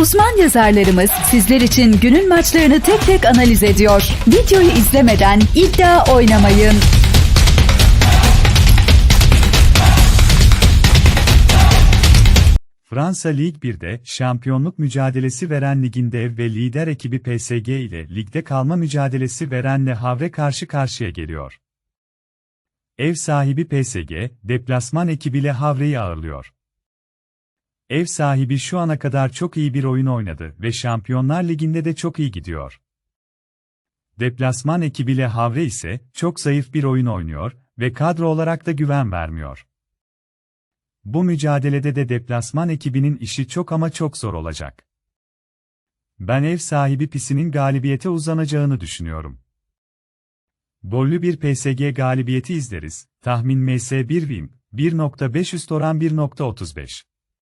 Uzman yazarlarımız sizler için günün maçlarını tek tek analiz ediyor. Videoyu izlemeden iddia oynamayın. Fransa Lig 1'de şampiyonluk mücadelesi veren ligin dev ve lider ekibi PSG ile ligde kalma mücadelesi veren Le Havre karşı karşıya geliyor. Ev sahibi PSG, deplasman ekibi Le Havre'yi ağırlıyor. Ev sahibi şu ana kadar çok iyi bir oyun oynadı ve Şampiyonlar Ligi'nde de çok iyi gidiyor. Deplasman ekibi Le Havre ise çok zayıf bir oyun oynuyor ve kadro olarak da güven vermiyor. Bu mücadelede de deplasman ekibinin işi çok ama çok zor olacak. Ben ev sahibi Pisi'nin galibiyete uzanacağını düşünüyorum. Gollü bir PSG galibiyeti izleriz. Tahmin MS 1 Wim, 1.5 üst oran 1.35.